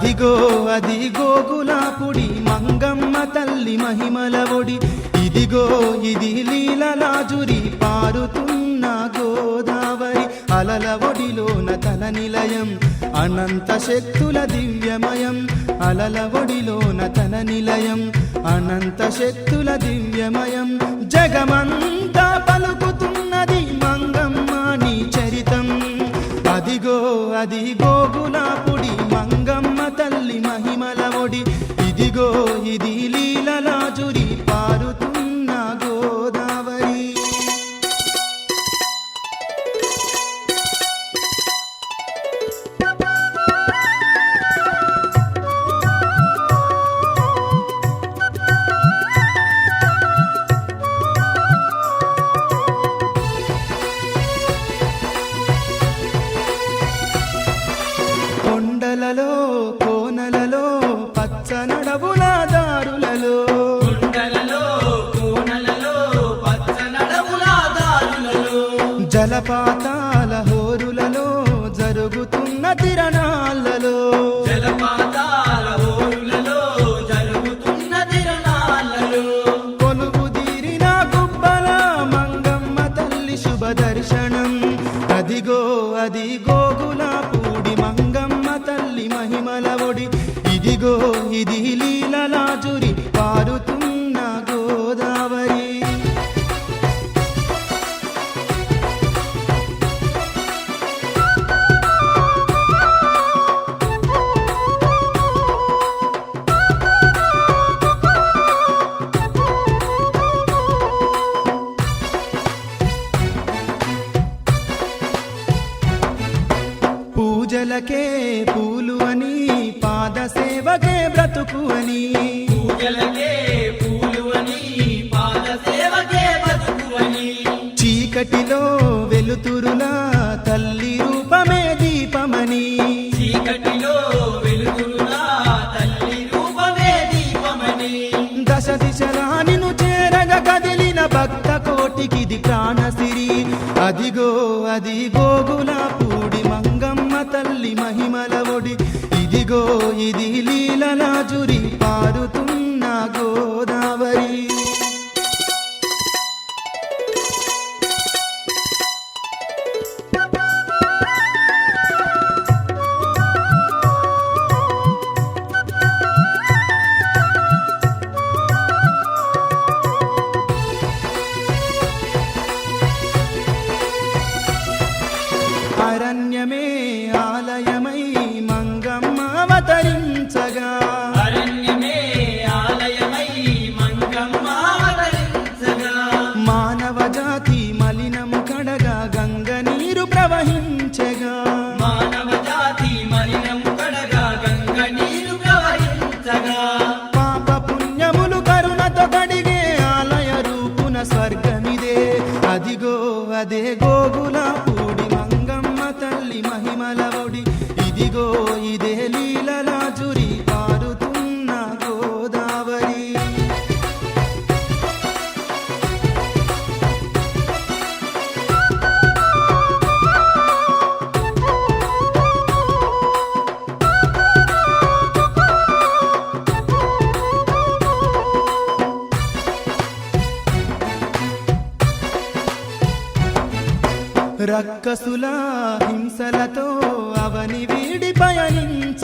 అదిగో అది గులాపుడి మంగమ్మ తల్లి మహిమల ఒడి. ఇదిగో ఇది లీలలాజురి పారుతున్న గోదావరి. అలల ఒడిలోన తల నిలయం అనంత శక్తుల దివ్యమయం. అలల ఒడిలోన తల నిలయం అనంత శక్తుల దివ్యమయం. ఇది జలపాతాల హోరులలో జరుగుతున్న తిరణాలలో. జలపాతాల హోరులలో జరుగుతున్న తిరణాలలో. కొలువు తీరిన గుబ్బల మంగమ్మ తల్లి శుభ దర్శనం. అదిగో అది గోగుల పూడి మంగమ్మ తల్లి మహిమల ఒడి. ఇదిగో ఇది లీలలాజురి పూజలకే పూలు అని పాద సేవకే బ్రతుకు అని. పూజలకే పూలు అని పాద సేవకే బతుకు అని. చీకటిలో వెలుతురులా తల్లి రూపమే దీపమని. చీకటిలో వెలుగురులా తల్లి రూపమే దీపమని. దశ దిశలా నిన్ను చేరగ కదిలిన భక్త కోటికిది ప్రాణసిరి. అదిగో అది మంగమ్మ తల్లి మహిమల ఒడి. ఇదిగో ఇది లీలలాజురి పారుతున్న గోదావరి. అరణ్యమే ఆలయమై మంగమ్మ అవతరించగా. అరణ్యమే ఆలయమై మంగమ్మ అవతరించగా. మానవ జాతి మలినము కడగా గంగ నీరు ప్రవహించగా. మానవ జాతి మలినం కడగా గంగ నీరు ప్రవహించగా. పాప పుణ్యములు కరుణతో కడిగే ఆలయ రూపున స్వర్గమిదే. అదిగో అదే గోగుల రక్కసుల హింసలతో అవని వీడి పయనించ